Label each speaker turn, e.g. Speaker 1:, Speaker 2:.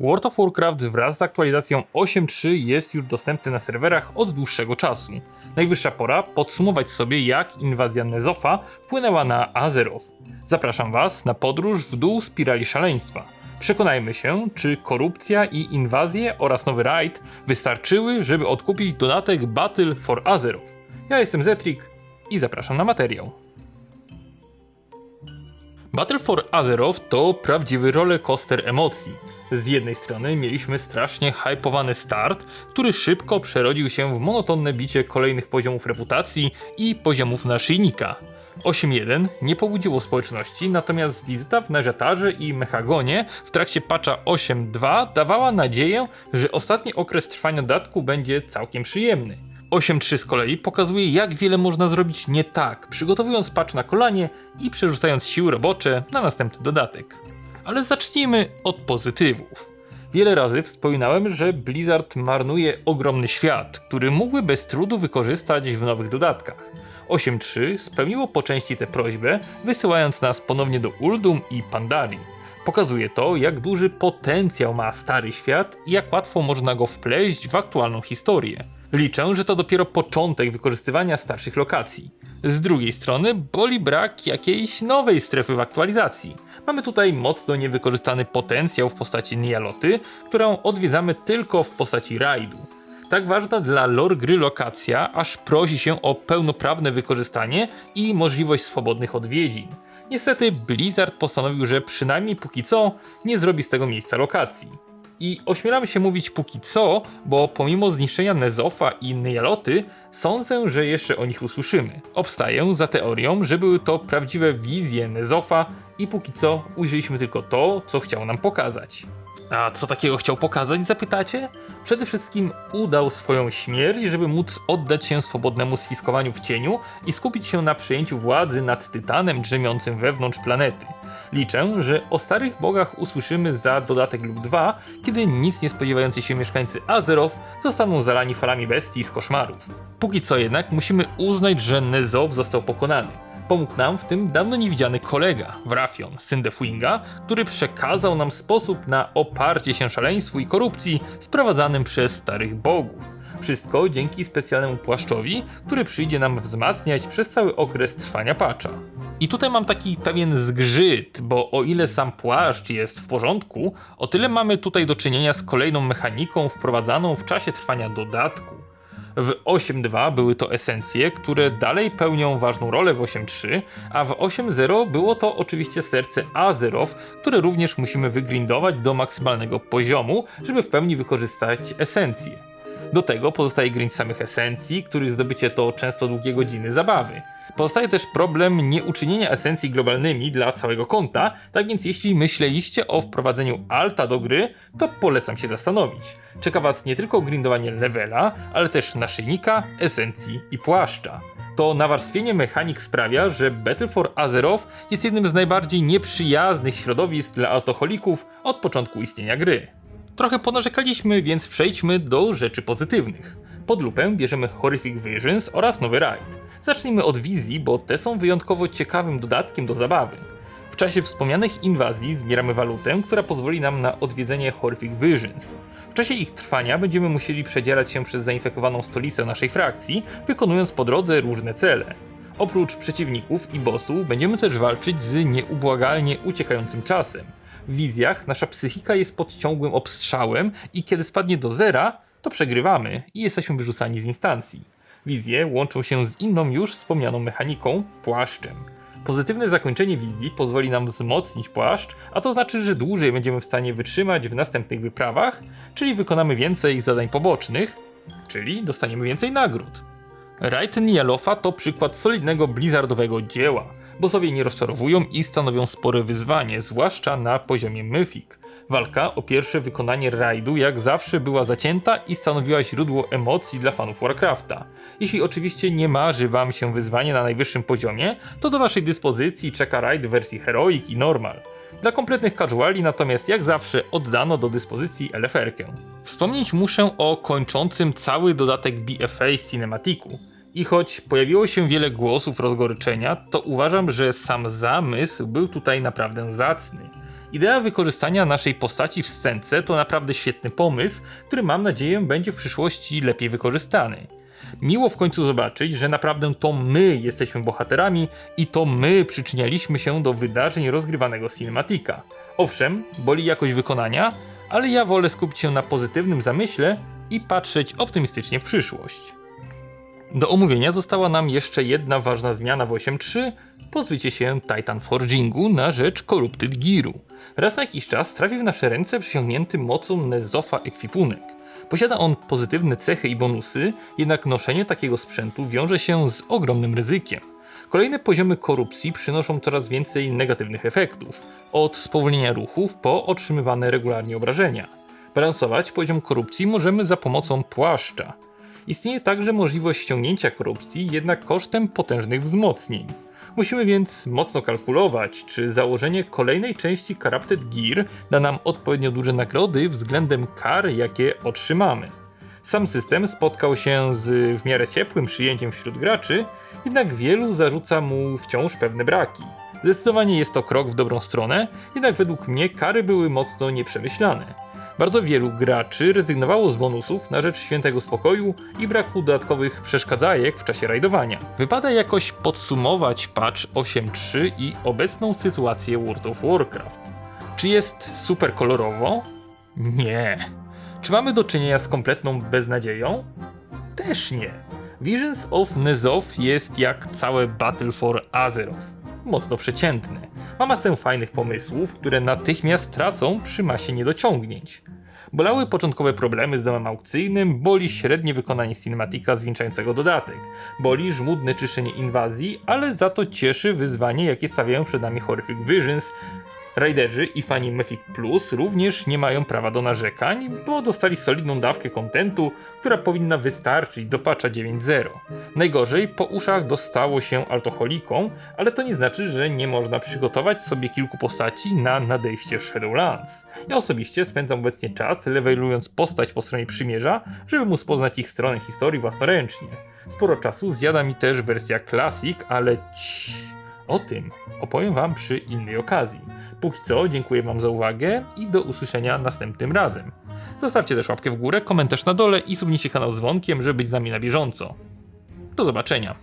Speaker 1: World of Warcraft wraz z aktualizacją 8.3 jest już dostępny na serwerach od dłuższego czasu. Najwyższa pora podsumować sobie jak inwazja Nezofa wpłynęła na Azeroth. Zapraszam Was na podróż w dół spirali szaleństwa. Przekonajmy się, czy korupcja i inwazje oraz nowy raid wystarczyły, żeby odkupić dodatek Battle for Azeroth. Ja jestem Zetrik i zapraszam na materiał. Battle for Azeroth to prawdziwy rollercoaster emocji. Z jednej strony mieliśmy strasznie hypowany start, który szybko przerodził się w monotonne bicie kolejnych poziomów reputacji i poziomów naszyjnika. 8.1 nie pobudziło społeczności, natomiast wizyta w Neżetarze i Mechagonie w trakcie patcha 8.2 dawała nadzieję, że ostatni okres trwania dodatku będzie całkiem przyjemny. 8.3 z kolei pokazuje jak wiele można zrobić nie tak, przygotowując patch na kolanie i przerzucając siły robocze na następny dodatek. Ale zacznijmy od pozytywów. Wiele razy wspominałem, że Blizzard marnuje ogromny świat, który mógłby bez trudu wykorzystać w nowych dodatkach. 8.3 spełniło po części tę prośbę, wysyłając nas ponownie do Uldum i Pandarii. Pokazuje to, jak duży potencjał ma stary świat i jak łatwo można go wpleść w aktualną historię. Liczę, że to dopiero początek wykorzystywania starszych lokacji. Z drugiej strony boli brak jakiejś nowej strefy w aktualizacji. Mamy tutaj mocno niewykorzystany potencjał w postaci Nialoty, którą odwiedzamy tylko w postaci rajdu. Tak ważna dla lore gry lokacja, aż prosi się o pełnoprawne wykorzystanie i możliwość swobodnych odwiedzin. Niestety Blizzard postanowił, że przynajmniej póki co nie zrobi z tego miejsca lokacji. I ośmielam się mówić póki co, bo pomimo zniszczenia Nezofa i Nyaloty, sądzę, że jeszcze o nich usłyszymy. Obstaję za teorią, że były to prawdziwe wizje Nezofa i póki co ujrzeliśmy tylko to, co chciał nam pokazać. A co takiego chciał pokazać, zapytacie? Przede wszystkim udał swoją śmierć, żeby móc oddać się swobodnemu spiskowaniu w cieniu i skupić się na przejęciu władzy nad Tytanem drzemiącym wewnątrz planety. Liczę, że o starych bogach usłyszymy za dodatek lub dwa, kiedy nic nie spodziewający się mieszkańcy Azeroth zostaną zalani falami bestii z koszmarów. Póki co jednak musimy uznać, że Nezow został pokonany. Pomógł nam w tym dawno niewidziany kolega, Wrafion z Syndefuinga, który przekazał nam sposób na oparcie się szaleństwu i korupcji sprowadzanym przez starych bogów. Wszystko dzięki specjalnemu płaszczowi, który przyjdzie nam wzmacniać przez cały okres trwania patcha. I tutaj mam taki pewien zgrzyt, bo o ile sam płaszcz jest w porządku, o tyle mamy tutaj do czynienia z kolejną mechaniką wprowadzaną w czasie trwania dodatku. W 8.2 były to esencje, które dalej pełnią ważną rolę w 8.3, a w 8.0 było to oczywiście serce Azeroth, które również musimy wygrindować do maksymalnego poziomu, żeby w pełni wykorzystać esencje. Do tego pozostaje grind samych esencji, których zdobycie to często długie godziny zabawy. Pozostaje też problem nieuczynienia esencji globalnymi dla całego konta, tak więc jeśli myśleliście o wprowadzeniu alta do gry, to polecam się zastanowić. Czeka was nie tylko grindowanie levela, ale też naszyjnika, esencji i płaszcza. To nawarstwienie mechanik sprawia, że Battle for Azeroth jest jednym z najbardziej nieprzyjaznych środowisk dla alkoholików od początku istnienia gry. Trochę ponarzekaliśmy, więc przejdźmy do rzeczy pozytywnych. Pod lupę bierzemy Horrific Visions oraz nowy raid. Zacznijmy od wizji, bo te są wyjątkowo ciekawym dodatkiem do zabawy. W czasie wspomnianych inwazji zbieramy walutę, która pozwoli nam na odwiedzenie Horrific Visions. W czasie ich trwania będziemy musieli przedzierać się przez zainfekowaną stolicę naszej frakcji, wykonując po drodze różne cele. Oprócz przeciwników i bossów będziemy też walczyć z nieubłagalnie uciekającym czasem. W wizjach nasza psychika jest pod ciągłym obstrzałem i kiedy spadnie do zera, to przegrywamy i jesteśmy wyrzucani z instancji. Wizje łączą się z inną już wspomnianą mechaniką płaszczem. Pozytywne zakończenie wizji pozwoli nam wzmocnić płaszcz, a to znaczy, że dłużej będziemy w stanie wytrzymać w następnych wyprawach, czyli wykonamy więcej zadań pobocznych, czyli dostaniemy więcej nagród. Raid Nialofa to przykład solidnego blizzardowego dzieła. Bossowie nie rozczarowują i stanowią spore wyzwanie, zwłaszcza na poziomie Mythic. Walka o pierwsze wykonanie rajdu jak zawsze była zacięta i stanowiła źródło emocji dla fanów Warcrafta. Jeśli oczywiście nie marzy wam się wyzwanie na najwyższym poziomie, to do waszej dyspozycji czeka rajd w wersji Heroic i Normal. Dla kompletnych casuali natomiast jak zawsze oddano do dyspozycji Eleferkę. Wspomnieć muszę o kończącym cały dodatek BFA Cinematiku. I choć pojawiło się wiele głosów rozgoryczenia, to uważam, że sam zamysł był tutaj naprawdę zacny. Idea wykorzystania naszej postaci w scence to naprawdę świetny pomysł, który mam nadzieję będzie w przyszłości lepiej wykorzystany. Miło w końcu zobaczyć, że naprawdę to my jesteśmy bohaterami i to my przyczynialiśmy się do wydarzeń rozgrywanego cinematika. Owszem, boli jakość wykonania, ale ja wolę skupić się na pozytywnym zamyśle i patrzeć optymistycznie w przyszłość. Do omówienia została nam jeszcze jedna ważna zmiana w 8.3 pozbycie się Titan Forgingu na rzecz Corrupted Gearu. Raz na jakiś czas trafi w nasze ręce przysiągnięty mocą Nezofa ekwipunek. Posiada on pozytywne cechy i bonusy, jednak noszenie takiego sprzętu wiąże się z ogromnym ryzykiem. Kolejne poziomy korupcji przynoszą coraz więcej negatywnych efektów, od spowolnienia ruchów po otrzymywane regularnie obrażenia. Balansować poziom korupcji możemy za pomocą płaszcza. Istnieje także możliwość ściągnięcia korupcji, jednak kosztem potężnych wzmocnień. Musimy więc mocno kalkulować, czy założenie kolejnej części Corrupted Gear da nam odpowiednio duże nagrody względem kar, jakie otrzymamy. Sam system spotkał się z w miarę ciepłym przyjęciem wśród graczy, jednak wielu zarzuca mu wciąż pewne braki. Zdecydowanie jest to krok w dobrą stronę, jednak według mnie kary były mocno nieprzemyślane. Bardzo wielu graczy rezygnowało z bonusów na rzecz świętego spokoju i braku dodatkowych przeszkadzajek w czasie rajdowania. Wypada jakoś podsumować patch 8.3 i obecną sytuację World of Warcraft. Czy jest super kolorowo? Nie. Czy mamy do czynienia z kompletną beznadzieją? Też nie. Visions of Nezoth jest jak całe Battle for Azeroth. Mocno przeciętny. Ma masę fajnych pomysłów, które natychmiast tracą przy masie niedociągnięć. Bolały początkowe problemy z domem aukcyjnym, boli średnie wykonanie cinematika zwieńczającego dodatek, boli żmudne czyszczenie inwazji, ale za to cieszy wyzwanie, jakie stawiają przed nami Horrific Visions, Raiderzy i fani Mythic Plus również nie mają prawa do narzekań, bo dostali solidną dawkę kontentu, która powinna wystarczyć do patcha 9.0. Najgorzej po uszach dostało się alkoholikom, ale to nie znaczy, że nie można przygotować sobie kilku postaci na nadejście Shadowlands. Ja osobiście spędzam obecnie czas levelując postać po stronie przymierza, żeby móc poznać ich stronę historii własnoręcznie. Sporo czasu zjada mi też wersja Classic, ale ci... O tym opowiem Wam przy innej okazji. Póki co, dziękuję Wam za uwagę i do usłyszenia następnym razem. Zostawcie też łapkę w górę, komentarz na dole i subnijcie kanał z dzwonkiem, żeby być z nami na bieżąco. Do zobaczenia.